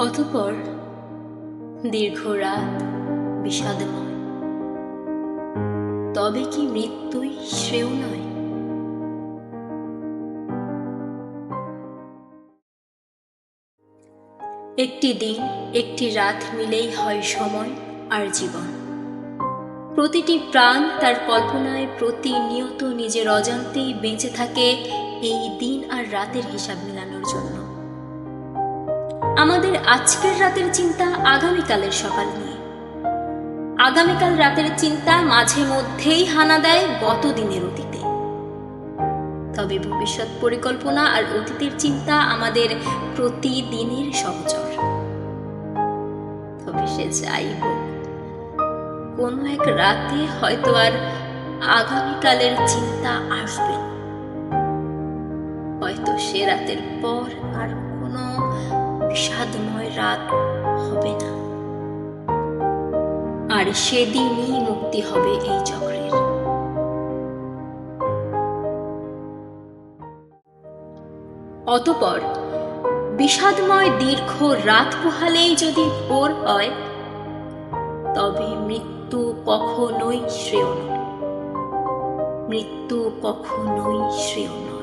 অতপর দীর্ঘ রাত বিষাদময়। তবে কি মৃত্যুই শ্রেয় নয়? একটি দিন, একটি রাত মিলেই হয় সময় আর জীবন। প্রতিটি প্রাণ তার কল্পনায় প্রতিনিয়ত নিজের অজান্তেই বেঁচে থাকে এই দিন আর রাতের হিসাব মেলানোর জন্য। আমাদের আজকের রাতের চিন্তা আগামীকালের সকাল নিয়ে। আগামীকাল রাতের চিন্তা মাঝে মধ্যেই হানা দেয় গত দিনের অতীতে। তবে ভবিষ্যৎ পরিকল্পনা আর অতীতের চিন্তা আমাদের প্রতিদিনের সহচর। তবে সে যাই হোক, কোনো এক রাতে হয়তো আর আগামীকালের চিন্তা আসবে হয়তো সে রাতের পর আর কোনো বিষাদময় রাত হবে না। আর সেদিনই মুক্তি হবে এই চক্রের। অতপর বিষাদময় দীর্ঘ রাত পোহালেই যদি ভোর হয়, তবে মৃত্যু কখনোই শ্রেয় নয়। মৃত্যু কখনোই শ্রেয় নয়।